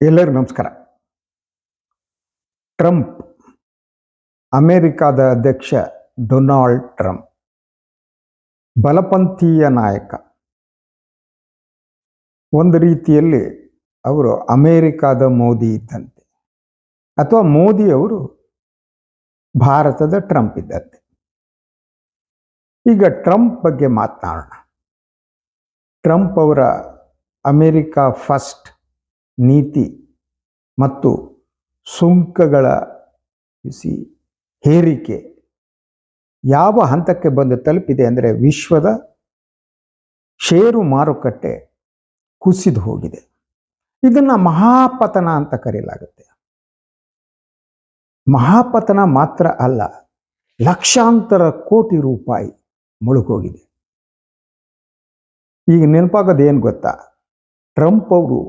ಎಲ್ಲರಿಗೂ ನಮಸ್ಕಾರ. ಟ್ರಂಪ್, ಅಮೆರಿಕಾದ ಅಧ್ಯಕ್ಷ ಡೊನಾಲ್ಡ್ ಟ್ರಂಪ್, ಬಲಪಂಥೀಯ ನಾಯಕ. ಒಂದು ರೀತಿಯಲ್ಲಿ ಅವರು ಅಮೇರಿಕಾದ ಮೋದಿ ಇದ್ದಂತೆ, ಅಥವಾ ಮೋದಿ ಅವರು ಭಾರತದ ಟ್ರಂಪ್ ಇದ್ದಂತೆ. ಈಗ ಟ್ರಂಪ್ ಬಗ್ಗೆ ಮಾತನಾಡೋಣ. ಟ್ರಂಪ್ ಅವರ ಅಮೇರಿಕಾ ಫಸ್ಟ್ ನೀತಿ ಮತ್ತು ಸುಂಕಗಳ ಸಿ ಹೇರಿಕೆ ಯಾವ ಹಂತಕ್ಕೆ ಬಂದು ತಲುಪಿದೆ ಅಂದರೆ ವಿಶ್ವದ ಷೇರು ಮಾರುಕಟ್ಟೆ ಕುಸಿದು ಹೋಗಿದೆ. ಇದನ್ನ ಮಹಾಪತನ ಅಂತ ಕರೆಯಲಾಗುತ್ತೆ ಮಹಾಪತನ ಮಾತ್ರ ಅಲ್ಲ, ಲಕ್ಷಾಂತರ ಕೋಟಿ ರೂಪಾಯಿ ಮುಳುಗೋಗಿದೆ. ಈಗ ನೆನಪಾಗೋದು ಏನು ಗೊತ್ತಾ? ಟ್ರಂಪ್ ಅವರು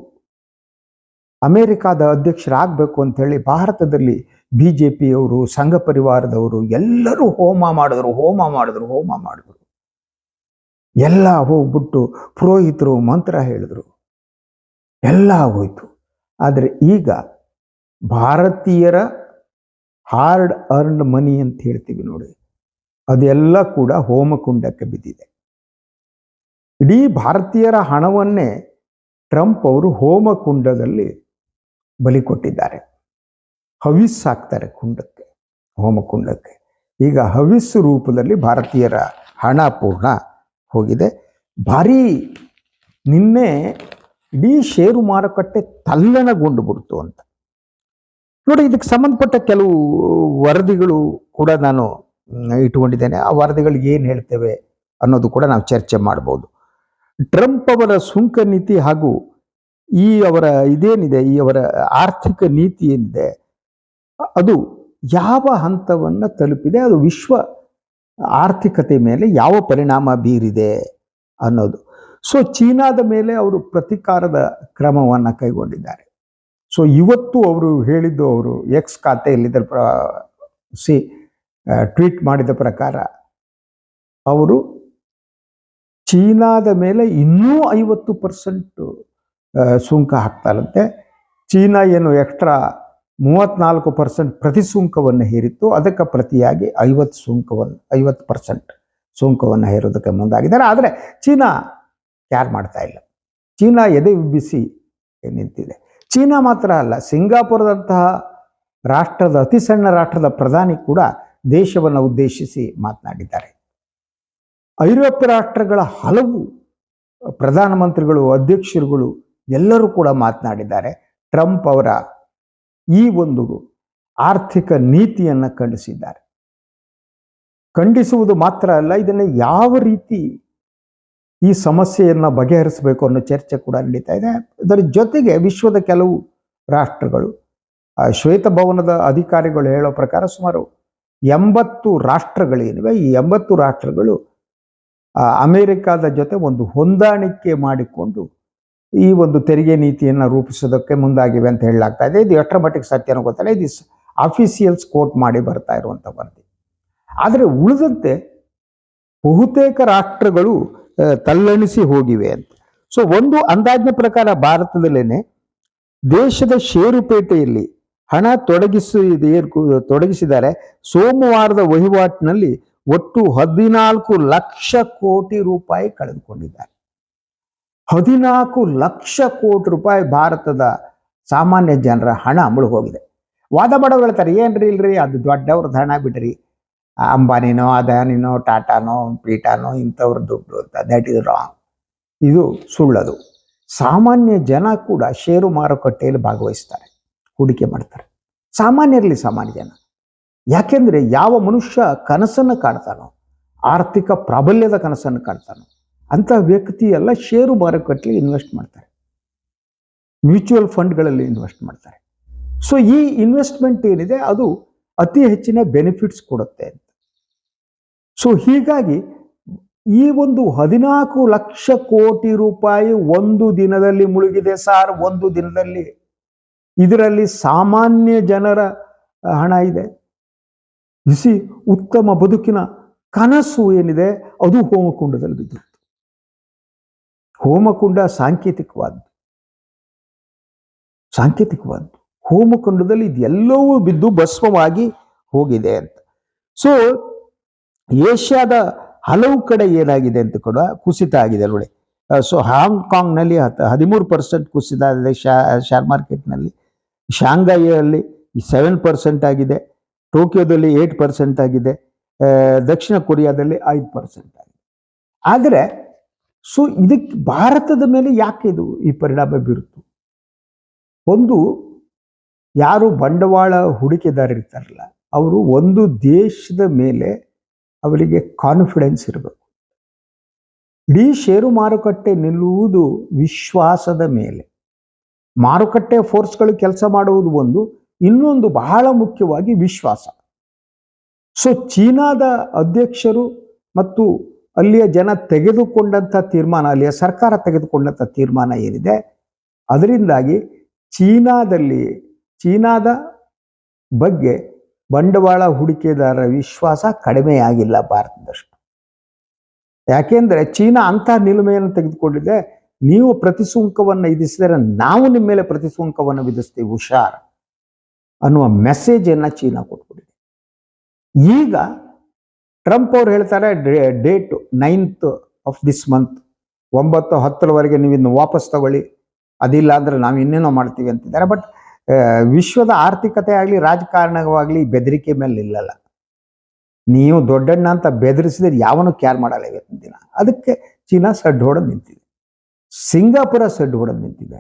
ಅಮೆರಿಕಾದ ಅಧ್ಯಕ್ಷರಾಗಬೇಕು ಅಂತ ಹೇಳಿ ಭಾರತದಲ್ಲಿ ಬಿ ಜೆ ಪಿಯವರು ಸಂಘ ಪರಿವಾರದವರು ಎಲ್ಲರೂ ಹೋಮ ಮಾಡಿದ್ರು ಹೋಮ ಮಾಡಿದ್ರು ಹೋಮ ಮಾಡಿದ್ರು. ಎಲ್ಲ ಹೋಗ್ಬಿಟ್ಟು ಪುರೋಹಿತರು ಮಂತ್ರ ಹೇಳಿದ್ರು. ಎಲ್ಲ ಹೋಯ್ತು. ಆದರೆ ಈಗ ಭಾರತೀಯರ ಹಾರ್ಡ್ ಅರ್ನ್ಡ್ ಮನಿ ಅಂತ ಹೇಳ್ತೀವಿ ನೋಡಿ, ಅದೆಲ್ಲ ಕೂಡ ಹೋಮಕುಂಡಕ್ಕೆ ಬಿದ್ದಿದೆ. ಇಡೀ ಭಾರತೀಯರ ಹಣವನ್ನೇ ಟ್ರಂಪ್ ಅವರು ಹೋಮಕುಂಡದಲ್ಲಿ ಬಲಿ ಕೊಟ್ಟಿದ್ದಾರೆ. ಹವಿಸ್ ಹಾಕ್ತಾರೆ ಕುಂಡಕ್ಕೆ, ಹೋಮಕುಂಡಕ್ಕೆ. ಈಗ ಹವಿಸ್ ರೂಪದಲ್ಲಿ ಭಾರತೀಯರ ಹಣ ಪೂರ್ಣ ಹೋಗಿದೆ. ಭಾರೀ ನಿನ್ನೆ ಇಡೀ ಷೇರು ಮಾರುಕಟ್ಟೆ ತಲ್ಲಣಗೊಂಡು ಬಿಡ್ತು ಅಂತ. ನೋಡಿ, ಇದಕ್ಕೆ ಸಂಬಂಧಪಟ್ಟ ಕೆಲವು ವರದಿಗಳು ಕೂಡ ನಾನು ಇಟ್ಕೊಂಡಿದ್ದೇನೆ ಆ ವರದಿಗಳು ಏನು ಹೇಳ್ತೇವೆ ಅನ್ನೋದು ಕೂಡ ನಾವು ಚರ್ಚೆ ಮಾಡ್ಬೋದು. ಟ್ರಂಪ್ ಅವರ ಸುಂಕ ನೀತಿ ಹಾಗೂ ಈ ಅವರ ಇದೇನಿದೆ, ಈ ಅವರ ಆರ್ಥಿಕ ನೀತಿ ಏನಿದೆ, ಅದು ಯಾವ ಹಂತವನ್ನು ತಲುಪಿದೆ, ಅದು ವಿಶ್ವ ಆರ್ಥಿಕತೆ ಮೇಲೆ ಯಾವ ಪರಿಣಾಮ ಬೀರಿದೆ ಅನ್ನೋದು. ಸೊ ಚೀನಾದ ಮೇಲೆ ಅವರು ಪ್ರತಿಕಾರದ ಕ್ರಮವನ್ನು ಕೈಗೊಂಡಿದ್ದಾರೆ. ಸೊ ಇವತ್ತು ಅವರು ಹೇಳಿದ್ದು, ಅವರು ಎಕ್ಸ್ ಖಾತೆಯಲ್ಲಿದ್ದ ಪ್ರ, ಸಿ ಟ್ವೀಟ್ ಮಾಡಿದ ಪ್ರಕಾರ, ಅವರು ಚೀನಾದ ಮೇಲೆ ಇನ್ನೂ ಐವತ್ತು ಪರ್ಸೆಂಟ್ ಸುಂಕ ಹಾಕ್ತಾರಂತೆ. ಚೀನಾ ಏನು ಎಕ್ಸ್ಟ್ರಾ ಮೂವತ್ನಾಲ್ಕು ಪರ್ಸೆಂಟ್ ಪ್ರತಿ ಸುಂಕವನ್ನು ಹೇರಿತ್ತು. ಅದಕ್ಕೆ ಪ್ರತಿಯಾಗಿ ಐವತ್ತು ಸುಂಕವನ್ನು ಐವತ್ತು ಪರ್ಸೆಂಟ್ ಸುಂಕವನ್ನು ಹೇರೋದಕ್ಕೆ ಮುಂದಾಗಿದ್ದಾರೆ. ಆದರೆ ಚೀನಾ ಕ್ಯಾರ್ ಮಾಡ್ತಾ ಇಲ್ಲ. ಚೀನಾ ಎದೆ ಉಬ್ಬಿಸಿ ನಿಂತಿದೆ. ಚೀನಾ ಮಾತ್ರ ಅಲ್ಲ, ಸಿಂಗಾಪುರದಂತಹ ರಾಷ್ಟ್ರದ, ಅತಿ ಸಣ್ಣ ರಾಷ್ಟ್ರದ ಪ್ರಧಾನಿ ಕೂಡ ದೇಶವನ್ನು ಉದ್ದೇಶಿಸಿ ಮಾತನಾಡಿದ್ದಾರೆ. ಐರೋಪ್ಯ ರಾಷ್ಟ್ರಗಳ ಹಲವು ಪ್ರಧಾನಮಂತ್ರಿಗಳು, ಅಧ್ಯಕ್ಷರುಗಳು ಎಲ್ಲರೂ ಕೂಡ ಮಾತನಾಡಿದ್ದಾರೆ. ಟ್ರಂಪ್ ಅವರ ಈ ಒಂದು ಆರ್ಥಿಕ ನೀತಿಯನ್ನು ಖಂಡಿಸಿದ್ದಾರೆ. ಖಂಡಿಸುವುದು ಮಾತ್ರ ಅಲ್ಲ, ಇದನ್ನು ಯಾವ ರೀತಿ ಈ ಸಮಸ್ಯೆಯನ್ನು ಬಗೆಹರಿಸಬೇಕು ಅನ್ನೋ ಚರ್ಚೆ ಕೂಡ ನಡೀತಾ ಇದೆ. ಇದರ ಜೊತೆಗೆ ವಿಶ್ವದ ಕೆಲವು ರಾಷ್ಟ್ರಗಳು ಶ್ವೇತಭವನದ ಅಧಿಕಾರಿಗಳು ಹೇಳೋ ಪ್ರಕಾರ ಸುಮಾರು ಎಂಬತ್ತು ರಾಷ್ಟ್ರಗಳೇನಿವೆ. ಈ ಎಂಬತ್ತು ರಾಷ್ಟ್ರಗಳು ಅಮೆರಿಕಾದ ಜೊತೆ ಒಂದು ಹೊಂದಾಣಿಕೆ ಮಾಡಿಕೊಂಡು ಈ ಒಂದು ತೆರಿಗೆ ನೀತಿಯನ್ನು ರೂಪಿಸೋದಕ್ಕೆ ಮುಂದಾಗಿವೆ ಅಂತ ಹೇಳಲಾಗ್ತಾ ಇದೆ. ಇದು ಎಷ್ಟರ ಮಟ್ಟಿಗೆ ಗೊತ್ತಲ್ಲ ಗೊತ್ತಿಲ್ಲ. ಇದು ಅಫಿಸಿಯಲ್ಸ್ ಕೋಟ್ ಮಾಡಿ ಬರ್ತಾ ಇರುವಂಥ ವರದಿ. ಆದರೆ ಉಳಿದಂತೆ ಬಹುತೇಕ ರಾಷ್ಟ್ರಗಳು ತಲ್ಲಣಿಸಿ ಹೋಗಿವೆ ಅಂತ. ಸೊ ಒಂದು ಅಂದಾಜಿನ ಪ್ರಕಾರ ಭಾರತದಲ್ಲೇನೆ ದೇಶದ ಷೇರುಪೇಟೆಯಲ್ಲಿ ಹಣ ತೊಡಗಿಸಿ ತೊಡಗಿಸಿದ್ದಾರೆ. ಸೋಮವಾರದ ವಹಿವಾಟಿನಲ್ಲಿ ಒಟ್ಟು ಹದಿನಾಲ್ಕು ಲಕ್ಷ ಕೋಟಿ ರೂಪಾಯಿ ಕಳೆದುಕೊಂಡಿದ್ದಾರೆ. ಹದಿನಾಲ್ಕು ಲಕ್ಷ ಕೋಟಿ ರೂಪಾಯಿ ಭಾರತದ ಸಾಮಾನ್ಯ ಜನರ ಹಣ ಮುಳುಗೋಗಿದೆ. ವಾದ ಮಾಡೋರು ಹೇಳ್ತಾರೆ, ಏನ್ರಿ ಇಲ್ರಿ? ಅದು ದೊಡ್ಡವ್ರದ್ದು ಹಣ ಬಿಡ್ರಿ. ಅಂಬಾನಿನೋ, ಅದಾನಿನೋ, ಟಾಟಾನೋ, ಪೀಟಾನೋ ಇಂಥವ್ರ ದುಡ್ಡು ಅಂತ ದಟ್ ಇಸ್ ರಾಂಗ್ ಇದು ಸುಳ್ಳದು. ಸಾಮಾನ್ಯ ಜನ ಕೂಡ ಷೇರು ಮಾರುಕಟ್ಟೆಯಲ್ಲಿ ಭಾಗವಹಿಸ್ತಾರೆ, ಹೂಡಿಕೆ ಮಾಡ್ತಾರೆ. ಸಾಮಾನ್ಯರಲ್ಲಿ ಸಾಮಾನ್ಯ ಜನ. ಯಾಕೆಂದ್ರೆ ಯಾವ ಮನುಷ್ಯ ಕನಸನ್ನು ಕಾಣ್ತಾನೋ, ಆರ್ಥಿಕ ಪ್ರಾಬಲ್ಯದ ಕನಸನ್ನು ಕಾಣ್ತಾನೋ ಅಂಥ ವ್ಯಕ್ತಿ ಎಲ್ಲ ಷೇರು ಮಾರುಕಟ್ಟೆಯಲ್ಲಿ ಇನ್ವೆಸ್ಟ್ ಮಾಡ್ತಾರೆ. ಮ್ಯೂಚುವಲ್ ಫಂಡ್ಗಳಲ್ಲಿ ಇನ್ವೆಸ್ಟ್ ಮಾಡ್ತಾರೆ. ಸೊ ಈ ಇನ್ವೆಸ್ಟ್ಮೆಂಟ್ ಏನಿದೆ, ಅದು ಅತಿ ಹೆಚ್ಚಿನ ಬೆನಿಫಿಟ್ಸ್ ಕೊಡುತ್ತೆ ಅಂತ. ಸೊ ಹೀಗಾಗಿ ಈ ಒಂದು ಹದಿನಾಲ್ಕು ಲಕ್ಷ ಕೋಟಿ ರೂಪಾಯಿ ಒಂದು ದಿನದಲ್ಲಿ ಮುಳುಗಿದೆ ಸಾರ್, ಒಂದು ದಿನದಲ್ಲಿ. ಇದರಲ್ಲಿ ಸಾಮಾನ್ಯ ಜನರ ಹಣ ಇದೆ. ಬಿಸಿ ಉತ್ತಮ ಬದುಕಿನ ಕನಸು ಏನಿದೆ, ಅದು ಹೋಮಕುಂಡದಲ್ಲಿ ಬಿದ್ದಿತ್ತು ಹೋಮಕುಂಡ ಸಾಂಕೇತಿಕವಾದ್ದು. ಸಾಂಕೇತಿಕವಾದ್ದು. ಹೋಮಕುಂಡದಲ್ಲಿ ಇದೆಲ್ಲವೂ ಬಿದ್ದು ಭಸ್ಮವಾಗಿ ಹೋಗಿದೆ ಅಂತ. ಸೊ ಏಷ್ಯಾದ ಹಲವು ಕಡೆ ಏನಾಗಿದೆ ಅಂತ ಕೂಡ ಕುಸಿತ ಆಗಿದೆ ನೋಡಿ. ಸೊ ಹಾಂಗ್ಕಾಂಗ್ನಲ್ಲಿ ಹತ್, ಹದಿಮೂರು ಪರ್ಸೆಂಟ್ ಕುಸಿತ ಆಗಿದೆ ಶಾ, ಶೇರ್ ಮಾರ್ಕೆಟ್ನಲ್ಲಿ. ಶಾಂಘೈಯಲ್ಲಿ ಸೆವೆನ್ ಪರ್ಸೆಂಟ್ ಆಗಿದೆ. ಟೋಕಿಯೋದಲ್ಲಿ ಏಟ್ ಪರ್ಸೆಂಟ್ ಆಗಿದೆ. ದಕ್ಷಿಣ ಕೊರಿಯಾದಲ್ಲಿ ಐದು ಪರ್ಸೆಂಟ್ ಆಗಿದೆ. ಆದರೆ ಸೊ ಇದಕ್ಕೆ ಭಾರತದ ಮೇಲೆ ಯಾಕೆ ಇದು ಈ ಪರಿಣಾಮ ಬೀರುತ್ತು? ಒಂದು, ಯಾರು ಬಂಡವಾಳ ಹೂಡಿಕೆದಾರರಿರ್ತಾರಲ್ಲ ಅವರು ಒಂದು ದೇಶದ ಮೇಲೆ ಅವರಿಗೆ ಕಾನ್ಫಿಡೆನ್ಸ್ ಇರಬೇಕು. ಇಡೀ ಷೇರು ಮಾರುಕಟ್ಟೆ ನಿಲ್ಲುವುದು ವಿಶ್ವಾಸದ ಮೇಲೆ. ಮಾರುಕಟ್ಟೆ ಫೋರ್ಸ್ಗಳು ಕೆಲಸ ಮಾಡುವುದು ಒಂದು, ಇನ್ನೊಂದು ಬಹಳ ಮುಖ್ಯವಾಗಿ ವಿಶ್ವಾಸ. ಸೊ ಚೀನಾದ ಅಧ್ಯಕ್ಷರು ಮತ್ತು ಅಲ್ಲಿಯ ಜನ ತೆಗೆದುಕೊಂಡಂಥ ತೀರ್ಮಾನ, ಅಲ್ಲಿಯ ಸರ್ಕಾರ ತೆಗೆದುಕೊಂಡಂಥ ತೀರ್ಮಾನ ಏನಿದೆ? ಅದರಿಂದಾಗಿ ಚೀನಾದಲ್ಲಿ, ಚೀನಾದ ಬಗ್ಗೆ ಬಂಡವಾಳ ಹೂಡಿಕೆದಾರರ ವಿಶ್ವಾಸ ಕಡಿಮೆಯಾಗಿಲ್ಲ ಭಾರತದಷ್ಟು. ಯಾಕೆಂದ್ರೆ ಚೀನಾ ಅಂಥ ನಿಲುಮೆಯನ್ನು ತೆಗೆದುಕೊಂಡಿದೆ. ನೀವು ಪ್ರತಿಸುಂಕವನ್ನು ವಿಧಿಸಿದರೆ ನಾವು ನಿಮ್ಮ ಮೇಲೆ ಪ್ರತಿಸುಂಕವನ್ನು ವಿಧಿಸ್ತೀವಿ, ಹುಷಾರ್ ಅನ್ನುವ ಮೆಸೇಜನ್ನು ಚೀನಾ ಕೊಟ್ಬಿಟ್ಟಿದೆ. ಈಗ ಟ್ರಂಪ್ ಅವ್ರು ಹೇಳ್ತಾರೆ date ninth of this month ಒಂಬತ್ತು ಹತ್ತರವರೆಗೆ ನೀವು ಇನ್ನು ವಾಪಸ್ ತಗೊಳ್ಳಿ. ಅದಿಲ್ಲ ಅಂದರೆ ನಾವು ಇನ್ನೇನೋ ಮಾಡ್ತೀವಿ ಅಂತಿದ್ದಾರೆ. ಬಟ್ ವಿಶ್ವದ ಆರ್ಥಿಕತೆ ಆಗಲಿ, ರಾಜಕಾರಣವಾಗಲಿ ಬೆದರಿಕೆ ಮೇಲೆ ಇಲ್ಲಲ್ಲ ನೀವು ದೊಡ್ಡಣ್ಣ ಅಂತ ಬೆದರಿಸಿದ್ರೆ ಯಾವನು ಕ್ಯಾರ್ ಮಾಡಲ್ಲ ಇವತ್ತಿನ ದಿನ. ಅದಕ್ಕೆ ಚೀನಾ ಸಡ್ಡು ಹೊಡೆದು ನಿಂತಿದೆ. ಸಿಂಗಾಪುರ ಸಡ್ಡು ಹೊಡೆದು ನಿಂತಿದೆ.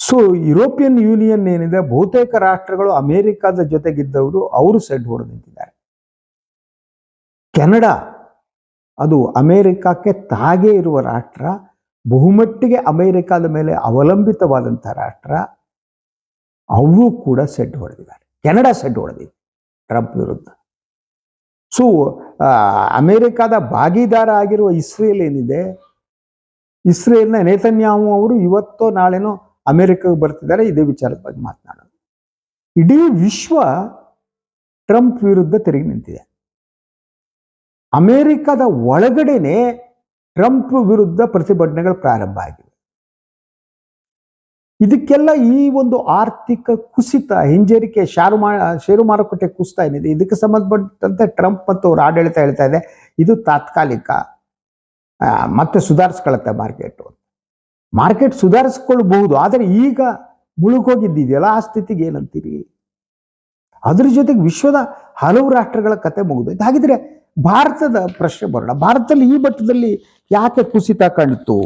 ಸೊ ಯುರೋಪಿಯನ್ ಯೂನಿಯನ್ ಏನಿದೆ, ಬಹುತೇಕ ರಾಷ್ಟ್ರಗಳು ಅಮೆರಿಕದ ಜೊತೆಗಿದ್ದವರು, ಅವರು ಸೆಡ್ ಹೊಡೆದು ನಿಂತಿದ್ದಾರೆ. ಕೆನಡಾ, ಅದು ಅಮೇರಿಕಕ್ಕೆ ತಾಗೇ ಇರುವ ರಾಷ್ಟ್ರ, ಬಹುಮಟ್ಟಿಗೆ ಅಮೇರಿಕಾದ ಮೇಲೆ ಅವಲಂಬಿತವಾದಂಥ ರಾಷ್ಟ್ರ ಅವರು ಕೂಡ ಸೆಡ್ ಹೊಡೆದಿದ್ದಾರೆ. ಕೆನಡಾ ಸೆಡ್ ಹೊಡೆದಿದೆ ಟ್ರಂಪ್ ವಿರುದ್ಧ. ಸೊ ಅಮೇರಿಕಾದ ಭಾಗಿದಾರ ಆಗಿರುವ ಇಸ್ರೇಲ್ ಏನಿದೆ, ಇಸ್ರೇಲ್ನ ನೇತನ್ಯಾಹು ಅವರು ಇವತ್ತೋ ನಾಳೆನೋ ಅಮೇರಿಕಾಗೆ ಬರ್ತಿದ್ದಾರೆ, ಇದೇ ವಿಚಾರದ ಬಗ್ಗೆ ಮಾತನಾಡೋದು ಇಡೀ ವಿಶ್ವ ಟ್ರಂಪ್ ವಿರುದ್ಧ ತಿರುಗಿ ನಿಂತಿದೆ. ಅಮೆರಿಕದ ಒಳಗಡೆನೆ ಟ್ರಂಪ್ ವಿರುದ್ಧ ಪ್ರತಿಭಟನೆಗಳು ಪ್ರಾರಂಭ ಆಗಿವೆ. ಇದಕ್ಕೆಲ್ಲ ಈ ಒಂದು ಆರ್ಥಿಕ ಕುಸಿತ, ಹಿಂಜರಿಕೆ, ಶಾರು ಮಾ, ಷೇರು ಮಾರುಕಟ್ಟೆ ಕುಸಿತ ಏನಿದೆ, ಇದಕ್ಕೆ ಸಂಬಂಧಪಟ್ಟಂತೆ ಟ್ರಂಪ್ ಮತ್ತು ಅವ್ರ ಆಡಳಿತ ಹೇಳ್ತಾ ಇದೆ, ಇದು ತಾತ್ಕಾಲಿಕ ಮತ್ತೆ ಸುಧಾರಿಸ್ಕೊಳ್ಳುತ್ತೆ ಮಾರ್ಕೆಟ್ ಮಾರ್ಕೆಟ್ ಸುಧಾರಿಸ್ಕೊಳ್ಬಹುದು, ಆದರೆ ಈಗ ಮುಳುಗೋಗಿದ್ದಿದೆಯಲ್ಲ, ಆ ಸ್ಥಿತಿಗೆ ಏನಂತೀರಿ? ಅದ್ರ ಜೊತೆಗೆ ವಿಶ್ವದ ಹಲವು ರಾಷ್ಟ್ರಗಳ ಕತೆ ಮುಗಿದೋಯ್ತು. ಹಾಗಿದ್ರೆ ಭಾರತದ ಪ್ರಶ್ನೆ ಬರೋಣ. ಭಾರತದಲ್ಲಿ ಈ ಮಟ್ಟದಲ್ಲಿ ಯಾಕೆ ಕುಸಿತ ಕಾಣಿತು?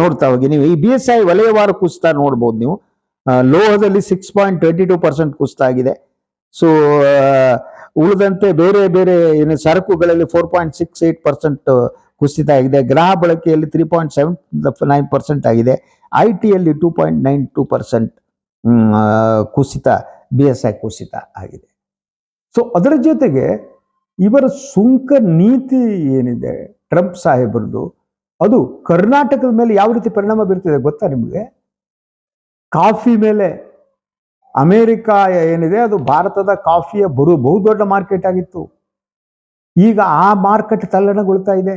ನೋಡ್ತಾ ಹೋಗಿ. ನೀವು ಈ ಬಿ ಎಸ್ ಐ ವಲಯವಾರು ಕುಸಿತ ನೋಡ್ಬೋದು ನೀವು. ಲೋಹದಲ್ಲಿ six point twenty two percent ಕುಸಿತ ಆಗಿದೆ. ಸೊ ಉಳಿದಂತೆ ಬೇರೆ ಬೇರೆ ಏನು ಸರಕುಗಳಲ್ಲಿ four point six eight percent ಕುಸಿತ ಆಗಿದೆ. ಗ್ರಾಹ ಬಳಕೆಯಲ್ಲಿ three point seven nine percent ಆಗಿದೆ. I ಟಿಯಲ್ಲಿ two point nine two percent ಕುಸಿತ ಬಿ ಎಸ್ ಐ ಕುಸಿತ ಆಗಿದೆ. ಸೊ ಅದರ ಜೊತೆಗೆ ಇವರ ಸುಂಕ ನೀತಿ ಏನಿದೆ, ಟ್ರಂಪ್ ಸಾಹೇಬರದು ಅದು ಕರ್ನಾಟಕದ ಮೇಲೆ ಯಾವ ರೀತಿ ಪರಿಣಾಮ ಬೀರ್ತಿದೆ ಗೊತ್ತಾ ನಿಮಗೆ? ಕಾಫಿ ಮೇಲೆ ಅಮೇರಿಕ ಏನಿದೆ, ಅದು ಭಾರತದ ಕಾಫಿಯ ಬರು ಬಹುದೊಡ್ಡ ಮಾರ್ಕೆಟ್ ಆಗಿತ್ತು. ಈಗ ಆ ಮಾರ್ಕೆಟ್ ತಲ್ಲಣಗೊಳ್ತಾ ಇದೆ.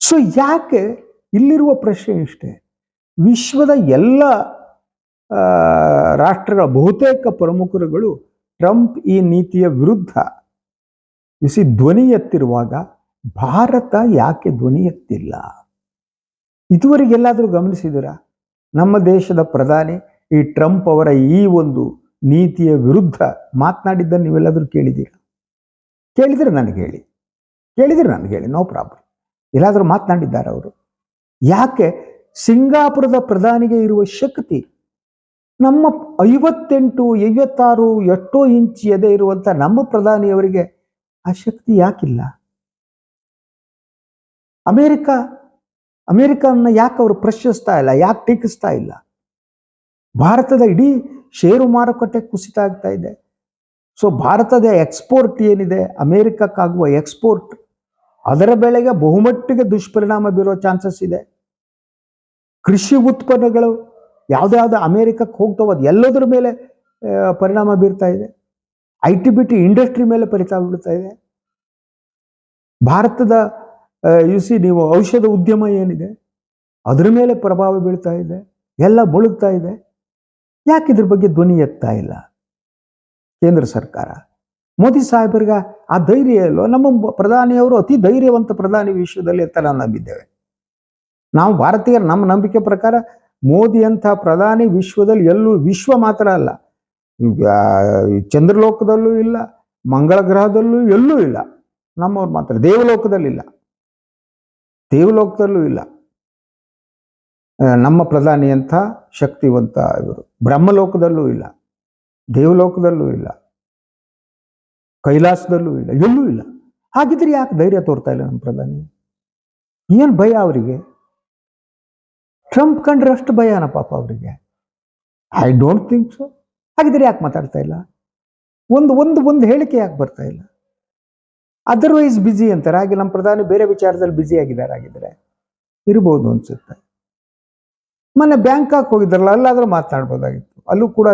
ಸೊ ಯಾಕೆ ಇಲ್ಲಿರುವ ಪ್ರಶ್ನೆ ಇಷ್ಟೇ, ವಿಶ್ವದ ಎಲ್ಲ ರಾಷ್ಟ್ರಗಳ ಬಹುತೇಕ ಪ್ರಮುಖರುಗಳು ಟ್ರಂಪ್ ಈ ನೀತಿಯ ವಿರುದ್ಧ ಬಿಸಿ ಧ್ವನಿ ಎತ್ತಿರುವಾಗ ಭಾರತ ಯಾಕೆ ಧ್ವನಿ ಎತ್ತಿಲ್ಲ? ಇದುವರೆಗೆಲ್ಲಾದರೂ ಗಮನಿಸಿದಿರಾ ನಮ್ಮ ದೇಶದ ಪ್ರಧಾನಿ ಈ ಟ್ರಂಪ್ ಅವರ ಈ ಒಂದು ನೀತಿಯ ವಿರುದ್ಧ ಮಾತನಾಡಿದ್ದನ್ನು ನೀವೆಲ್ಲಾದರೂ ಕೇಳಿದ್ದೀರಾ? ಕೇಳಿದರೆ ನನಗೆ ಹೇಳಿ. ಕೇಳಿದರೆ ನನಗೆ ಹೇಳಿ, ನೋ ಪ್ರಾಬ್ಲಮ್. ಎಲ್ಲಾದರೂ ಮಾತನಾಡಿದ್ದಾರೆ ಅವರು. ಯಾಕೆ? ಸಿಂಗಾಪುರದ ಪ್ರಧಾನಿಗೆ ಇರುವ ಶಕ್ತಿ ನಮ್ಮ ಐವತ್ತೆಂಟು, ಐವತ್ತಾರು ಎಷ್ಟೋ ಇಂಚ್ ಎದೆ ಇರುವಂತ ನಮ್ಮ ಪ್ರಧಾನಿಯವರಿಗೆ ಆ ಶಕ್ತಿ ಯಾಕಿಲ್ಲ? ಅಮೆರಿಕ, ಅಮೆರಿಕನ್ನ ಯಾಕೆ ಅವರು ಪ್ರಶ್ನಿಸ್ತಾ ಇಲ್ಲ? ಯಾಕೆ ಟೀಕಿಸ್ತಾ ಇಲ್ಲ? ಭಾರತದ ಇಡೀ ಷೇರು ಮಾರುಕಟ್ಟೆ ಕುಸಿತ ಆಗ್ತಾ ಇದೆ. ಸೊ ಭಾರತದ ಎಕ್ಸ್ಪೋರ್ಟ್ ಏನಿದೆ? ಅಮೇರಿಕಕ್ಕಾಗುವ ಎಕ್ಸ್ಪೋರ್ಟ್ ಅದರ ಬೆಳೆಗೆ ಬಹುಮಟ್ಟಿಗೆ ದುಷ್ಪರಿಣಾಮ ಬೀರೋ ಚಾನ್ಸಸ್ ಇದೆ. ಕೃಷಿ ಉತ್ಪನ್ನಗಳು ಯಾವ್ದಾವ್ದು ಅಮೇರಿಕಕ್ಕೆ ಹೋಗ್ತಾವ, ಅದು ಎಲ್ಲದರ ಮೇಲೆ ಪರಿಣಾಮ ಬೀರ್ತಾ ಇದೆ. I T B T industry ಮೇಲೆ ಪರಿಣಾಮ ಬೀಳ್ತಾ ಇದೆ. ಭಾರತದ ಯು ಸಿ ನೀವು ಔಷಧ ಉದ್ಯಮ ಏನಿದೆ, ಅದ್ರ ಮೇಲೆ ಪ್ರಭಾವ ಬೀಳ್ತಾ ಇದೆ. ಎಲ್ಲ ಮುಳುಗ್ತಾ ಇದೆ. ಯಾಕೆ ಇದ್ರ ಬಗ್ಗೆ ಧ್ವನಿ ಎತ್ತಾ ಇಲ್ಲ? ಕೇಂದ್ರ ಸರ್ಕಾರ. ಮೋದಿ ಸಾಹೇಬರಿಗೆ ಆ ಧೈರ್ಯ ಇಲ್ಲೋ ನಮ್ಮ ಪ್ರಧಾನಿಯವರು ಅತಿ ಧೈರ್ಯವಂತ ಪ್ರಧಾನಿ ವಿಶ್ವದಲ್ಲಿ ಅಂತ ನಾವು ನಂಬಿದ್ದೇವೆ. ನಾವು ಭಾರತೀಯರು, ನಮ್ಮ ನಂಬಿಕೆ ಪ್ರಕಾರ ಮೋದಿ ಅಂತ ಪ್ರಧಾನಿ ವಿಶ್ವದಲ್ಲಿ ಎಲ್ಲೂ ವಿಶ್ವ ಮಾತ್ರ ಅಲ್ಲ. ಚಂದ್ರಲೋಕದಲ್ಲೂ ಇಲ್ಲ, ಮಂಗಳ ಗ್ರಹದಲ್ಲೂ ಎಲ್ಲೂ ಇಲ್ಲ. ನಮ್ಮವ್ರು ಮಾತ್ರ ದೇವಲೋಕದಲ್ಲಿಲ್ಲ ದೇವಲೋಕದಲ್ಲೂ ಇಲ್ಲ. ನಮ್ಮ ಪ್ರಧಾನಿ ಅಂತ ಶಕ್ತಿವಂತ ಇವರು. ಬ್ರಹ್ಮಲೋಕದಲ್ಲೂ ಇಲ್ಲ, ದೇವಲೋಕದಲ್ಲೂ ಇಲ್ಲ, ಕೈಲಾಸದಲ್ಲೂ ಇಲ್ಲ, ಎಲ್ಲೂ ಇಲ್ಲ. ಹಾಗಿದ್ರೆ ಯಾಕೆ ಧೈರ್ಯ ತೋರ್ತಾ ಇಲ್ಲ ನಮ್ಮ ಪ್ರಧಾನಿ? ಏನು ಭಯ ಅವರಿಗೆ? ಟ್ರಂಪ್ ಕಂಡ್ರೆ ಅಷ್ಟು ಭಯನ ಪಾಪ ಅವರಿಗೆ. ಐ ಡೋಂಟ್ ಥಿಂಕ್ ಸೊ ಹಾಗಿದ್ರೆ ಯಾಕೆ ಮಾತಾಡ್ತಾ ಇಲ್ಲ? ಒಂದು ಒಂದು ಒಂದು ಹೇಳಿಕೆ ಯಾಕೆ ಬರ್ತಾ ಇಲ್ಲ? ಅದರ್ವೈಸ್ ಬ್ಯುಸಿ ಅಂತಾರೆ. ಹಾಗೆ ನಮ್ಮ ಪ್ರಧಾನಿ ಬೇರೆ ವಿಚಾರದಲ್ಲಿ ಬ್ಯುಸಿ ಆಗಿದ್ದಾರೆ. ಆಗಿದ್ರೆ ಇರ್ಬೋದು ಅನ್ಸುತ್ತೆ. ಮೊನ್ನೆ ಬ್ಯಾಂಕಾಕ್ ಹೋಗಿದ್ರಲ್ಲ, ಅಲ್ಲಾದರೂ ಮಾತನಾಡ್ಬೋದಾಗಿತ್ತು ಅಲ್ಲೂ ಕೂಡ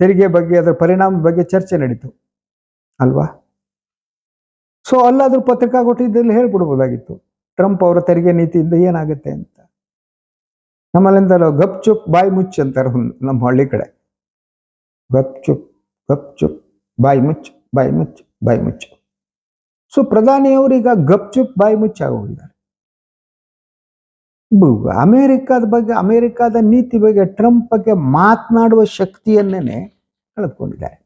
ತೆರಿಗೆ ಬಗ್ಗೆ, ಅದರ ಪರಿಣಾಮದ ಬಗ್ಗೆ ಚರ್ಚೆ ನಡೀತು. ಅಲ್ವಾ? ಸೊ ಅಲ್ಲಾದ್ರೂ ಪತ್ರಿಕಾಗೋಷ್ಠಿಯಲ್ಲಿ ಹೇಳ್ಬಿಡ್ಬೋದಾಗಿತ್ತು. ಟ್ರಂಪ್ ಅವರ ತೆರಿಗೆ ನೀತಿಯಿಂದ ಏನಾಗುತ್ತೆ ಅಂತ. ನಮ್ಮಲ್ಲಿಂದ ಗಪ್ ಚುಪ್ ಬಾಯಿ ಮುಚ್ಚ್ ಅಂತಾರೆ ನಮ್ಮ ಹಳ್ಳಿ ಕಡೆ. ಗಪ್ ಚುಪ್ ಗಪ್ ಚುಪ್, ಬಾಯಿ ಮುಚ್ಚ್ ಬಾಯಿ ಮುಚ್ಚ್, ಬಾಯಿ ಮುಚ್ಚು. ಸೊ ಪ್ರಧಾನಿಯವರು ಈಗ ಗಪ್ ಚುಪ್, ಬಾಯಿ ಮುಚ್ಚ ಹೋಗಿದ್ದಾರೆ ಬು- ಅಮೆರಿಕದ ಬಗ್ಗೆ, ಅಮೇರಿಕಾದ ನೀತಿ ಬಗ್ಗೆ, ಟ್ರಂಪ್ ಬಗ್ಗೆ ಮಾತನಾಡುವ ಶಕ್ತಿಯನ್ನೇ ಕಳೆದುಕೊಂಡಿದ್ದಾರೆ.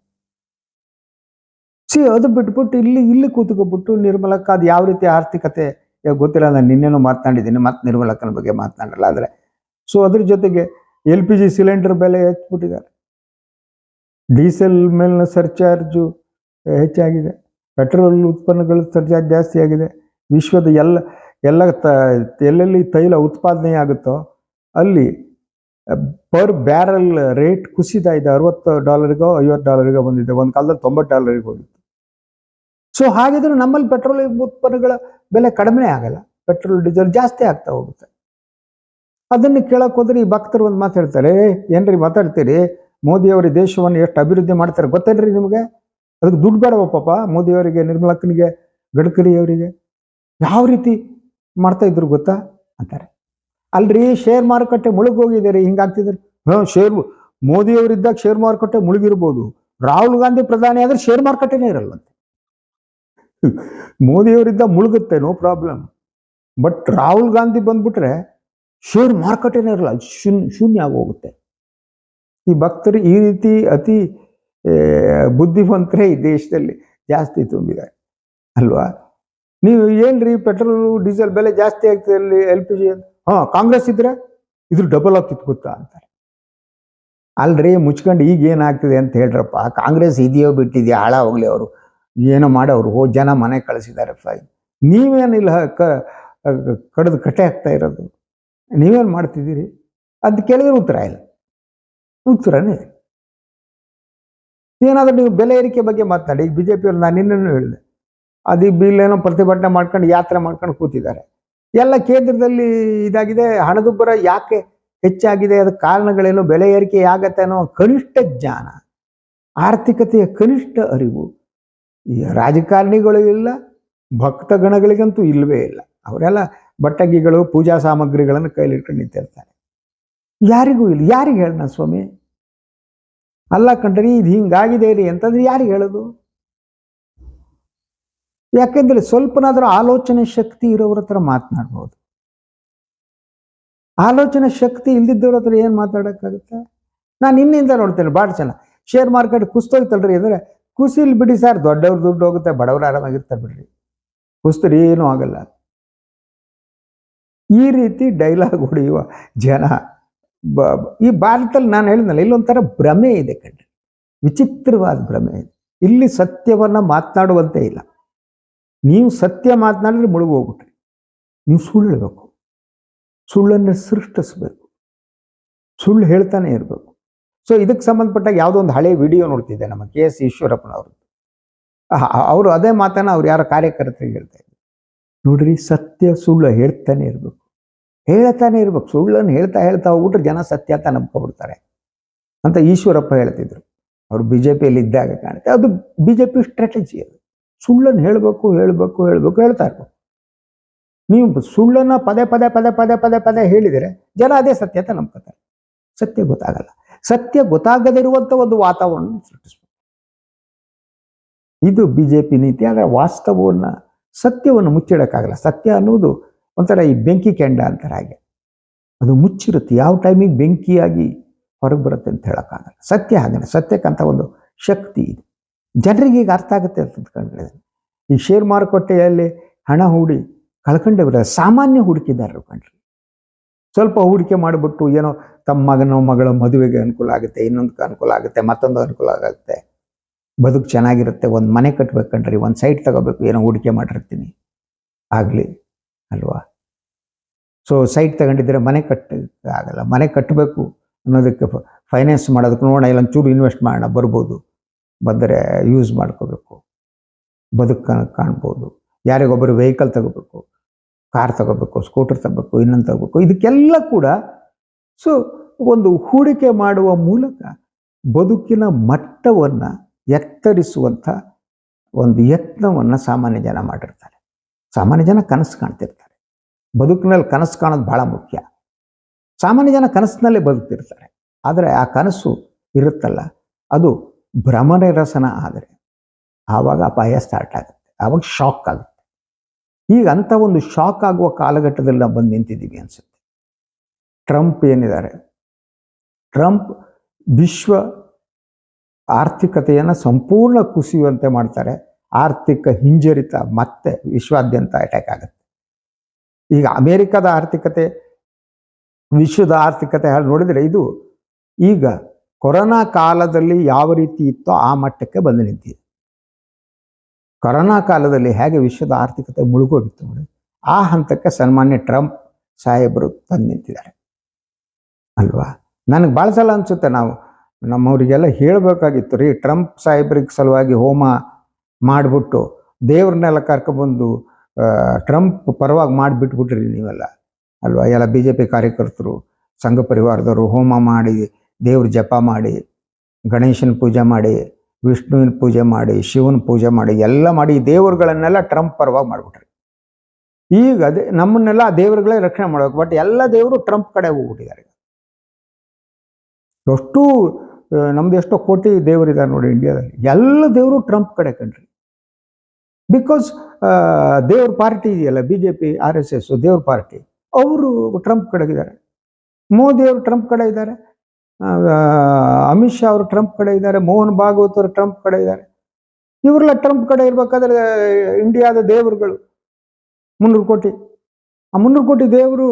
ಸಿ, ಅದು ಬಿಟ್ಬಿಟ್ಟು ಇಲ್ಲಿ ಇಲ್ಲಿ ಕೂತ್ಕೊಬಿಟ್ಟು ನಿರ್ಮಲಕ್ಕ ಅದು ಯಾವ ರೀತಿ ಆರ್ಥಿಕತೆ ಗೊತ್ತಿಲ್ಲ, ನಾನು ನಿನ್ನೆನೂ ಮಾತನಾಡಿದ್ದೀನಿ, ಮತ್ತೆ ನಿರ್ಮಲಕ್ಕನ ಬಗ್ಗೆ ಮಾತನಾಡಲ್ಲ, ಆದರೆ ಸೊ ಅದ್ರ ಜೊತೆಗೆ ಎಲ್ ಪಿ ಜಿ ಸಿಲಿಂಡರ್ ಬೆಲೆ ಹೆಚ್ಚಿಬಿಟ್ಟಿದ್ದಾರೆ. ಡೀಸೆಲ್ ಮೇಲಿನ ಸರ್ಚಾರ್ಜು ಹೆಚ್ಚಾಗಿದೆ. ಪೆಟ್ರೋಲ್ ಉತ್ಪನ್ನಗಳ ಸರ್ಚಾರ್ಜ್ ಜಾಸ್ತಿ ಆಗಿದೆ. ವಿಶ್ವದ ಎಲ್ಲ ಎಲ್ಲ ತ, ಎಲ್ಲೆಲ್ಲಿ ತೈಲ ಉತ್ಪಾದನೆ ಆಗುತ್ತೋ ಅಲ್ಲಿ ಪರ್ ಬ್ಯಾರಲ್ ರೇಟ್ ಕುಸಿತಾ ಇದೆ. ಅರವತ್ತು ಡಾಲರ್ಗೋ ಐವತ್ತು ಡಾಲರ್ಗೋ ಬಂದಿದೆ. ಒಂದು ಕಾಲದಲ್ಲಿ ತೊಂಬತ್ತು ಡಾಲರ್ಗೆ ಹೋಗಿತ್ತು. ಸೊ ಹಾಗಿದ್ರೆ ನಮ್ಮಲ್ಲಿ ಪೆಟ್ರೋಲ್ ಉತ್ಪನ್ನಗಳ ಬೆಲೆ ಕಡಿಮೆ ಆಗಲ್ಲ. ಪೆಟ್ರೋಲ್ ಡೀಸೆಲ್ ಜಾಸ್ತಿ ಆಗ್ತಾ ಹೋಗುತ್ತೆ. ಅದನ್ನು ಕೇಳಕ್ಕೆ ಹೋದ್ರೆ ಈ ಭಕ್ತರು ಒಂದು ಮಾತು ಹೇಳ್ತಾರೆ "ಏ, ಏನ್ರಿ ಮಾತಾಡ್ತೀರಿ? ಮೋದಿ ಅವರು ದೇಶವನ್ನು ಎಷ್ಟು ಅಭಿವೃದ್ಧಿ ಮಾಡ್ತಾರೆ ಗೊತ್ತೇನ್ರಿ ನಿಮಗೆ? ಅದಕ್ಕೆ ದುಡ್ಡು ಬೇಡವ ಪಾಪ ಮೋದಿ ಅವರಿಗೆ ನಿರ್ಮಲಕ್ಕನಿಗೆ ಗಡ್ಕರಿ ಅವರಿಗೆ? ಯಾವ ರೀತಿ ಮಾಡ್ತಾ ಇದ್ರು ಗೊತ್ತಾ? ಅಂತಾರೆ. ಅಲ್ರಿ ಶೇರ್ ಮಾರುಕಟ್ಟೆ ಮುಳುಗೋಗಿದ್ದೀರಿ ಹಿಂಗಾಗ್ತಿದ್ರಿ ಹಾಂ ಶೇರ್ ಮೋದಿ ಅವರಿದ್ದಾಗ ಶೇರ್ ಮಾರುಕಟ್ಟೆ ಮುಳುಗಿರ್ಬೋದು. ರಾಹುಲ್ ಗಾಂಧಿ ಪ್ರಧಾನಿ ಆದ್ರೆ ಶೇರ್ ಮಾರುಕಟ್ಟೆನೇ ಮೋದಿ ಅವರಿದ್ದ ಮುಳುಗುತ್ತೆ no problem but Rahul Gandhi ಬಂದ್ಬಿಟ್ರೆ ಶೇರ್ ಮಾರುಕಟ್ಟೆನೇ ಇರಲ್ಲ ಶೂನ್ಯ ಶೂನ್ಯ ಆಗೋಗುತ್ತೆ. ಈ ಭಕ್ತರು ಈ ರೀತಿ ಅತಿ ಬುದ್ಧಿವಂತರೇ ಈ ದೇಶದಲ್ಲಿ ಜಾಸ್ತಿ ತುಂಬಿದ್ದಾರೆ, ಅಲ್ವಾ? ನೀವು ಏನ್ರಿ ಪೆಟ್ರೋಲ್, ಡೀಸೆಲ್ ಬೆಲೆ ಜಾಸ್ತಿ ಆಗ್ತದೆ ಅಲ್ಲಿ ಎಲ್ ಪಿ ಜಿ ಹಾ, ಕಾಂಗ್ರೆಸ್ ಇದ್ರೆ ಇದ್ರ ಡಬಲ್ ಆಗ್ತಿತ್ತು ಗೊತ್ತಾ ಅಂತಾರೆ. ಅಲ್ರಿ ಮುಚ್ಕೊಂಡು ಈಗ ಏನಾಗ್ತಿದೆ ಅಂತ ಹೇಳ್ರಪ್ಪ, ಕಾಂಗ್ರೆಸ್ ಇದೆಯೋ ಬಿಟ್ಟಿದೆಯೋ ಹಾಳ ಹೋಗ್ಲಿ ಅವರು. ಏನೋ ಮಾಡೋರು ಹೋ ಜನ ಮನೆ ಕಳಿಸಿದ್ದಾರೆ ಫೈ ನೀವೇನಿಲ್ಲ, ಕ, ಕಡ್ದು ಕಟ್ಟೆ ಆಗ್ತಾ ಇರೋದು. ನೀವೇನು ಮಾಡ್ತಿದ್ದೀರಿ? ಅಂತ ಕೇಳಿದ್ರೆ ಉತ್ತರ ಇಲ್ಲ. ಉತ್ತರನೇ. ಏನಾದರೂ ನೀವು ಬೆಲೆ ಏರಿಕೆ ಬಗ್ಗೆ ಮಾತನಾಡಿ. ಈಗ ಬಿ ಜೆ ಪಿಯವ್ರು ನಾನು ನಿನ್ನೂ ಹೇಳಿದೆ. ಅದು ಬಿಲ್ಲೇನೋ ಪ್ರತಿಭಟನೆ ಮಾಡ್ಕೊಂಡು ಯಾತ್ರೆ ಮಾಡ್ಕೊಂಡು ಕೂತಿದ್ದಾರೆ. ಎಲ್ಲ ಕೇಂದ್ರದಲ್ಲಿ ಇದಾಗಿದೆ. ಹಣದುಬ್ಬರ ಯಾಕೆ ಹೆಚ್ಚಾಗಿದೆ? ಅದಕ್ಕೆ ಕಾರಣಗಳೇನು? ಬೆಲೆ ಏರಿಕೆ ಆಗತ್ತೆ ಅನ್ನೋ ಕನಿಷ್ಠ ಜ್ಞಾನ, ಆರ್ಥಿಕತೆಯ ಕನಿಷ್ಠ ಅರಿವು ರಾಜಕಾರಣಿಗಳು ಇಲ್ಲ, ಭಕ್ತ ಗಣಗಳಿಗಂತೂ ಇಲ್ಲವೇ ಇಲ್ಲ. ಅವರೆಲ್ಲ ಬಟ್ಟಗಿಗಳು, ಪೂಜಾ ಸಾಮಗ್ರಿಗಳನ್ನು ಕೈಲಿಟ್ಕೊಂಡು ನಿಂತಿರ್ತಾರೆ. ಯಾರಿಗೂ ಇಲ್ಲ. ಯಾರಿಗೆ ಹೇಳೋಣ ಸ್ವಾಮಿ? ಅಲ್ಲ ಕಂಡ್ರಿ, ಇದು ಹಿಂಗಾಗಿದೆ ರೀ ಅಂತಂದ್ರೆ ಯಾರಿಗೆ ಹೇಳೋದು? ಯಾಕೆಂದ್ರೆ ಸ್ವಲ್ಪನಾದ್ರೂ ಆಲೋಚನೆ ಶಕ್ತಿ ಇರೋರ ಹತ್ರ ಮಾತನಾಡ್ಬೋದು. ಆಲೋಚನೆ ಶಕ್ತಿ ಇಲ್ದಿದ್ದವ್ರ ಹತ್ರ ಏನ್ ಮಾತಾಡಕ್ಕಾಗುತ್ತೆ? ನಾನು ಇನ್ನಿಂದ ನೋಡ್ತೇನೆ ಭಾಳ ಜನ ಶೇರ್ ಮಾರ್ಕೆಟ್ ಕುಸ್ತೋಯ್ತಲ್ರಿ ಅಂದ್ರೆ ಕುಸಿಲ್ ಬಿಡಿ ಸರ್, ದೊಡ್ಡವ್ರು ದುಡ್ಡು ಹೋಗುತ್ತೆ, ಬಡವ್ರು ಆರಾಮಾಗಿರ್ತಾರೆ ಬಿಡ್ರಿ. ಕುಸ್ತರಿ ಏನೂ ಆಗಲ್ಲ. ಈ ರೀತಿ ಡೈಲಾಗ್ ಹೊಡೆಯುವ ಜನ. ಬ- ಈ ಭಾರತದಲ್ಲಿ ನಾನು ಹೇಳಿದ್ನಲ್ಲ, ಇಲ್ಲೊಂಥರ ಭ್ರಮೆ ಇದೆ ಕಣ್ರಿ. ವಿಚಿತ್ರವಾದ ಭ್ರಮೆ ಇದೆ. ಇಲ್ಲಿ ಸತ್ಯವನ್ನ ಮಾತನಾಡುವಂತೆ ಇಲ್ಲ. ನೀವು ಸತ್ಯ ಮಾತನಾಡಿದ್ರೆ ಮುಳುಗು ಹೋಗ್ಬಿಟ್ರಿ. ನೀವು ಸುಳ್ಳು ಹೇಳಬೇಕು. ಸುಳ್ಳನ್ನು ಸೃಷ್ಟಿಸ್ಬೇಕು. ಸುಳ್ಳು ಹೇಳ್ತಾನೆ ಇರಬೇಕು. ಸೊ ಇದಕ್ಕೆ ಸಂಬಂಧಪಟ್ಟಾಗ ಯಾವುದೋ ಒಂದು ಹಳೆ ವಿಡಿಯೋ ನೋಡ್ತಿದ್ದೆ ನಮ್ಮ ಕೆ ಎಸ್ ಈಶ್ವರಪ್ಪನವ್ರದ್ದು. ಅವರು ಅದೇ ಮಾತನ್ನ ಅವ್ರು ಯಾರೋ ಕಾರ್ಯಕರ್ತರಿಗೆ ಹೇಳ್ತಾ ಇದ್ರು. ನೋಡ್ರಿ, ಸತ್ಯ ಸುಳ್ಳು ಹೇಳ್ತಾನೆ ಇರಬೇಕು. ಹೇಳ್ತಾನೆ ಇರ್ಬೇಕು. ಸುಳ್ಳನ್ನು ಹೇಳ್ತಾ ಹೇಳ್ತಾ ಹೋಗ್ಬಿಟ್ರೆ ಜನ ಸತ್ಯ ಅಂತ ನಂಬ್ಕೊಬಿಡ್ತಾರೆ. ಅಂತ ಈಶ್ವರಪ್ಪ ಹೇಳ್ತಿದ್ರು. ಅವರು ಬಿ ಜೆ ಪಿಯಲ್ಲಿ ಇದ್ದಾಗ ಕಾಣುತ್ತೆ. ಅದು ಬಿ ಜೆ ಪಿ ಸ್ಟ್ರಾಟಜಿ ಅದು. ಸುಳ್ಳನ್ನು ಹೇಳಬೇಕು ಹೇಳಬೇಕು ಹೇಳಬೇಕು, ಹೇಳ್ತಾ ಇರ್ಬೇಕು. ನೀವು ಸುಳ್ಳನ್ನ ಪದೇ ಪದೇ ಪದೇ ಪದೇ ಪದೇ ಪದೇ ಹೇಳಿದರೆ ಜನ ಅದೇ ಸತ್ಯ ಅಂತ ನಂಬ್ಕೋತಾರೆ. ಸತ್ಯ ಗೊತ್ತಾಗಲ್ಲ. ಸತ್ಯ ಗೊತ್ತಾಗದಿರುವಂಥ ಒಂದು ವಾತಾವರಣ ಸೃಷ್ಟಿಸ್ಬೇಕು. ಇದು ಬಿ ಜೆ ಪಿ ನೀತಿ, ಆದರೆ ವಾಸ್ತವವನ್ನು ಸತ್ಯವನ್ನು ಮುಚ್ಚಿಡೋಕ್ಕಾಗಲ್ಲ. ಸತ್ಯ ಅನ್ನೋದು ಒಂಥರ ಈ ಬೆಂಕಿ ಕೆಂಡ ಅಂತಾರೆ ಹಾಗೆ. ಅದು ಮುಚ್ಚಿರುತ್ತೆ. ಯಾವ ಟೈಮಿಗೆ ಬೆಂಕಿಯಾಗಿ ಹೊರಗೆ ಬರುತ್ತೆ ಅಂತ ಹೇಳೋಕ್ಕಾಗಲ್ಲ. ಸತ್ಯ ಹಾಗೆ ಸತ್ಯಕ್ಕಂಥ ಒಂದು ಶಕ್ತಿ ಇದೆ. ಜನರಿಗೆ ಈಗ ಅರ್ಥ ಆಗುತ್ತೆ ಅಂತ ಅಂದ್ಕೊಂಡಿದ್ದೀನಿ ಈ ಶೇರ್ ಮಾರುಕಟ್ಟೆಯಲ್ಲಿ ಹಣ ಹೂಡಿ ಕಳ್ಕೊಂಡೇ ಸಾಮಾನ್ಯ ಹೂಡಿಕೆದಾರರು ಕಂಡ್ರಿ. ಸ್ವಲ್ಪ ಹೂಡಿಕೆ ಮಾಡಿಬಿಟ್ಟು ಏನೋ ತಮ್ಮ ಮಗನ ಮಗಳ ಮದುವೆಗೆ ಅನುಕೂಲ ಆಗುತ್ತೆ, ಇನ್ನೊಂದಕ್ಕೆ ಅನುಕೂಲ ಆಗುತ್ತೆ, ಮತ್ತೊಂದು ಅನುಕೂಲ ಆಗುತ್ತೆ. ಬದುಕು ಚೆನ್ನಾಗಿರುತ್ತೆ, ಒಂದು ಮನೆ ಕಟ್ಟಬೇಕು ಕಣ್ರಿ ಒಂದು ಸೈಟ್ ತಗೋಬೇಕು, ಏನೋ ಹೂಡಿಕೆ ಮಾಡಿರ್ತೀನಿ. ಆಗಲಿ, ಅಲ್ವಾ? ಸೊ ಸೈಟ್ ತಗೊಂಡಿದ್ರೆ ಮನೆ ಕಟ್ಟ, ಆಗಲ್ಲ. ಮನೆ ಕಟ್ಟಬೇಕು ಅನ್ನೋದಕ್ಕೆ ಫೈನಾನ್ಸ್ ಮಾಡೋದಕ್ಕೆ ನೋಡೋಣ, ಇಲ್ಲ ಒಂಚೂರು ಇನ್ವೆಸ್ಟ್ ಮಾಡೋಣ, ಬರ್ಬೋದು. ಬಂದರೆ ಯೂಸ್ ಮಾಡ್ಕೋಬೇಕು. ಬದುಕು ಕಾಣ್ಬೋದು. ಯಾರಿಗೊಬ್ಬರು ವೆಹಿಕಲ್ ತಗೋಬೇಕು ಕಾರ್ ತಗೋಬೇಕು ಸ್ಕೂಟರ್ ತಗೋಬೇಕು, ಇನ್ನೊಂದು ತಗೋಬೇಕು, ಇದಕ್ಕೆಲ್ಲ ಕೂಡ ಸೊ ಒಂದು ಹೂಡಿಕೆ ಮಾಡುವ ಮೂಲಕ ಬದುಕಿನ ಮಟ್ಟವನ್ನು ಎತ್ತರಿಸುವಂಥ ಒಂದು ಯತ್ನವನ್ನು ಸಾಮಾನ್ಯ ಜನ ಮಾಡಿರ್ತಾರೆ. ಸಾಮಾನ್ಯ ಜನ ಕನಸು ಕಾಣ್ತಿರ್ತಾರೆ. ಬದುಕಿನಲ್ಲಿ ಕನಸು ಕಾಣೋದು ಭಾಳ ಮುಖ್ಯ. ಸಾಮಾನ್ಯ ಜನ ಕನಸಿನಲ್ಲೇ ಬದುಕ್ತಿರ್ತಾರೆ. ಆದರೆ ಆ ಕನಸು ಇರುತ್ತಲ್ಲ, ಅದು ಭ್ರಮನಿರಸನ ಆದರೆ ಆವಾಗ ಅಪಾಯ ಸ್ಟಾರ್ಟ್ ಆಗುತ್ತೆ. ಆವಾಗ ಶಾಕ್ ಆಗುತ್ತೆ. ಈಗ ಅಂಥ ಒಂದು ಶಾಕ್ ಆಗುವ ಕಾಲಘಟ್ಟದಲ್ಲಿ ನಾವು ಬಂದು ನಿಂತಿದ್ದೀವಿ ಅನ್ಸುತ್ತೆ. ಟ್ರಂಪ್ ಏನಿದ್ದಾರೆ? ಟ್ರಂಪ್ ವಿಶ್ವ ಆರ್ಥಿಕತೆಯನ್ನು ಸಂಪೂರ್ಣ ಕುಸಿಯುವಂತೆ ಮಾಡ್ತಾರೆ. ಆರ್ಥಿಕ ಹಿಂಜರಿತ ಮತ್ತೆ ವಿಶ್ವಾದ್ಯಂತ ಅಟ್ಯಾಕ್ ಆಗುತ್ತೆ. ಈಗ ಅಮೇರಿಕದ ಆರ್ಥಿಕತೆ, ವಿಶ್ವದ ಆರ್ಥಿಕತೆ ಹಾಗೆ ನೋಡಿದರೆ ಇದು ಈಗ ಕೊರೋನಾ ಕಾಲದಲ್ಲಿ ಯಾವ ರೀತಿ ಇತ್ತೋ ಆ ಮಟ್ಟಕ್ಕೆ ಬಂದು ನಿಂತಿದೆ. ಕೊರೋನಾ ಕಾಲದಲ್ಲಿ ಹೇಗೆ ವಿಶ್ವದ ಆರ್ಥಿಕತೆ ಮುಳುಗೋಗಿತ್ತು ನೋಡಿ, ಆ ಹಂತಕ್ಕೆ ಸನ್ಮಾನ್ಯ ಟ್ರಂಪ್ ಸಾಹೇಬರು ತಂದು ನಿಂತಿದ್ದಾರೆ. ಅಲ್ವಾ? ನನಗೆ ಭಾಳ ಸಲ ಅನಿಸುತ್ತೆ ನಾವು ನಮ್ಮವರಿಗೆಲ್ಲ ಹೇಳಬೇಕಾಗಿತ್ತು ರೀ ಟ್ರಂಪ್ ಸಾಹೇಬ್ರಿಗೆ ಸಲುವಾಗಿ ಹೋಮ ಮಾಡಿಬಿಟ್ಟು ದೇವ್ರನ್ನೆಲ್ಲ ಕರ್ಕೊಬಂದು ಟ್ರಂಪ್ ಪರವಾಗಿ ಮಾಡಿಬಿಟ್ಬಿಟ್ರಿ ನೀವೆಲ್ಲ. ಅಲ್ವಾ? ಎಲ್ಲ ಬಿ ಜೆ ಪಿ ಕಾರ್ಯಕರ್ತರು ಸಂಘ ಪರಿವಾರದವರು ಹೋಮ ಮಾಡಿ ದೇವ್ರ ಜಪ ಮಾಡಿ ಗಣೇಶನ ಪೂಜೆ ಮಾಡಿ ವಿಷ್ಣುವಿನ ಪೂಜೆ ಮಾಡಿ ಶಿವನ ಪೂಜೆ ಮಾಡಿ ಎಲ್ಲ ಮಾಡಿ ದೇವರುಗಳನ್ನೆಲ್ಲ ಟ್ರಂಪ್ ಪರವಾಗಿ ಮಾಡಿಬಿಟ್ರಿ. ಈಗ ಅದೇ ನಮ್ಮನ್ನೆಲ್ಲ ಆ ದೇವರುಗಳೇ ರಕ್ಷಣೆ ಮಾಡಬೇಕು ಬಟ್ ಎಲ್ಲ ದೇವರು ಟ್ರಂಪ್ ಕಡೆ ಹೋಗ್ಬಿಟ್ಟಿದ್ದಾರೆ. ಎಷ್ಟು ಆ, ನಮ್ದು ಎಷ್ಟೋ ಕೋಟಿ ದೇವರಿದ್ದಾರೆ ನೋಡಿ ಇಂಡಿಯಾದಲ್ಲಿ. ಎಲ್ಲ ದೇವರು ಟ್ರಂಪ್ ಕಡೆ ಕಣ್ರಿ. ಬಿಕಾಸ್ ದೇವ್ರ ಪಾರ್ಟಿ ಇದೆಯಲ್ಲ B J P R S S ದೇವ್ರ ಪಾರ್ಟಿ. ಅವರು ಟ್ರಂಪ್ ಕಡೆಗಿದ್ದಾರೆ ಮೋದಿ ಅವರು ಟ್ರಂಪ್ ಕಡೆ ಇದ್ದಾರೆ. ಅಮಿತ್ ಶಾ ಅವರು ಟ್ರಂಪ್ ಕಡೆ ಇದ್ದಾರೆ. ಮೋಹನ್ ಭಾಗವತ್ ಅವರು ಟ್ರಂಪ್ ಕಡೆ ಇದ್ದಾರೆ. ಇವರೆಲ್ಲ ಟ್ರಂಪ್ ಕಡೆ ಇರ್ಬೇಕಾದ್ರೆ, ಇಂಡಿಯಾದ ದೇವರುಗಳು. ಮುನ್ನೂರು ಕೋಟಿ. ಆ ಮುನ್ನೂರು ಕೋಟಿ ದೇವರು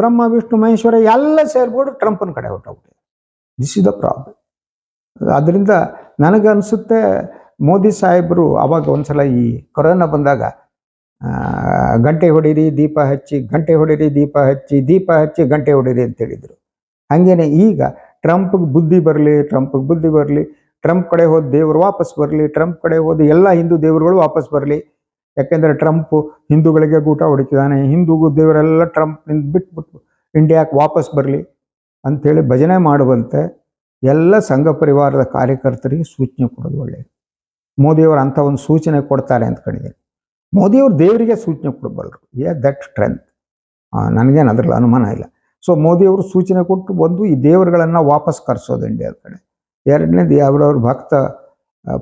ಬ್ರಹ್ಮ, ವಿಷ್ಣು, ಮಹೇಶ್ವರ ಎಲ್ಲ ಸೇರ್ಬೋದು ಟ್ರಂಪ್ನ ಕಡೆ ಹೊಟ್ಟೋಗ್ಬಿಟ್ಟಿದೆ ದಿಸ್ ಇಸ್ ದ ಪ್ರಾಬ್ಲಮ್ ಅದರಿಂದ ನನಗನ್ಸುತ್ತೆ ಮೋದಿ ಸಾಹೇಬರು ಅವಾಗ ಒಂದ್ಸಲ ಈ ಕೊರೋನಾ ಬಂದಾಗ ಗಂಟೆ ಹೊಡೀರಿ, ದೀಪ ಹಚ್ಚಿ, ಗಂಟೆ ಹೊಡೀರಿ, ದೀಪ ಹಚ್ಚಿ ದೀಪ ಹಚ್ಚಿ, ಗಂಟೆ ಹೊಡೀರಿ ಅಂತ ಹೇಳಿದರು. ಹಾಗೇನೆ ಈಗ ಟ್ರಂಪ್ಗೆ ಬುದ್ಧಿ ಬರಲಿ, ಟ್ರಂಪ್ಗೆ ಬುದ್ಧಿ ಬರಲಿ, ಟ್ರಂಪ್ ಕಡೆ ಹೋದ ದೇವರು ವಾಪಸ್ ಬರಲಿ, ಟ್ರಂಪ್ ಕಡೆ ಹೋದ ಎಲ್ಲ ಹಿಂದೂ ದೇವರುಗಳು ವಾಪಸ್ ಬರಲಿ. ಯಾಕೆಂದರೆ ಟ್ರಂಪ್ ಹಿಂದೂಗಳಿಗೆ ಗೂಟ ಹೊಡಿತಿದ್ದಾನೆ ಹಿಂದೂ ದೇವರೆಲ್ಲ ಟ್ರಂಪ್ನಿಂದ ಬಿಟ್ಬಿಟ್ಟು ಇಂಡಿಯಾಕ್ಕೆ ವಾಪಸ್ ಬರಲಿ ಅಂಥೇಳಿ ಭಜನೆ ಮಾಡುವಂತೆ ಎಲ್ಲ ಸಂಘ ಪರಿವಾರದ ಕಾರ್ಯಕರ್ತರಿಗೆ ಸೂಚನೆ ಕೊಡೋದು ಒಳ್ಳೆಯದು. ಮೋದಿಯವರು ಅಂಥ ಒಂದು ಸೂಚನೆ ಕೊಡ್ತಾರೆ ಅಂತ ಕಂಡಿದ್ದೀನಿ. ಮೋದಿಯವರು ದೇವರಿಗೆ ಸೂಚನೆ ಕೊಡಬಲ್ಲರು ಎ ದಟ್ ಸ್ಟ್ರೆಂತ್ ನನಗೇನು ಅದರಲ್ಲಿ ಅನುಮಾನ ಇಲ್ಲ. ಸೊ ಮೋದಿಯವರು ಸೂಚನೆ ಕೊಟ್ಟು ಬಂದು ಈ ದೇವರುಗಳನ್ನು ವಾಪಸ್ ಕರೆಸೋದು ಇಂಡಿಯಾದ ಕಡೆ. ಎರಡನೇದು ಅವರವ್ರ ಭಕ್ತ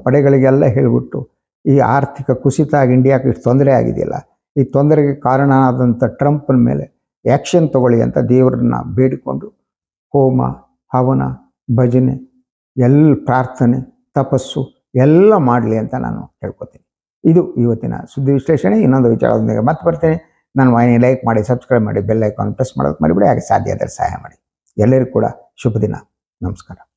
ಪಡೆಗಳಿಗೆಲ್ಲ ಹೇಳಿಬಿಟ್ಟು ಈ ಆರ್ಥಿಕ ಕುಸಿತ ಆಗಿ ಇಂಡಿಯಾಕ್ಕೆ ಇಷ್ಟು ತೊಂದರೆ ಆಗಿದೆಯಲ್ಲ, ಈ ತೊಂದರೆಗೆ ಕಾರಣ ಆದಂಥ ಟ್ರಂಪ್ನ ಮೇಲೆ ಆ್ಯಕ್ಷನ್ ತಗೊಳ್ಳಿ ಅಂತ ದೇವರನ್ನ ಬೇಡಿಕೊಂಡು ಹೋಮ, ಹವನ ಭಜನೆ, ಎಲ್ಲ ಪ್ರಾರ್ಥನೆ, ತಪಸ್ಸು ಎಲ್ಲ ಮಾಡಲಿ ಅಂತ ನಾನು ಹೇಳ್ಕೊತೀನಿ. ಇದು ಇವತ್ತಿನ ಸುದ್ದಿ ವಿಶ್ಲೇಷಣೆ. ಇನ್ನೊಂದು ವಿಚಾರದೊಂದಿಗೆ ಮತ್ತೆ ಬರ್ತೇನೆ. ನಾನು ವಾಹಿನಿ ಲೈಕ್ ಮಾಡಿ ಸಬ್ಸ್ಕ್ರೈಬ್ ಮಾಡಿ ಬೆಲ್ ಐಕಾನ್ ಪ್ರೆಸ್ ಮಾಡೋದು ಮರಿಬೇಡಿ. ಹಾಗೆ ಸಾಧ್ಯ ಆದರೆ ಸಹಾಯ ಮಾಡಿ. ಎಲ್ಲರಿಗೂ ಕೂಡ ಶುಭ ದಿನ. ನಮಸ್ಕಾರ.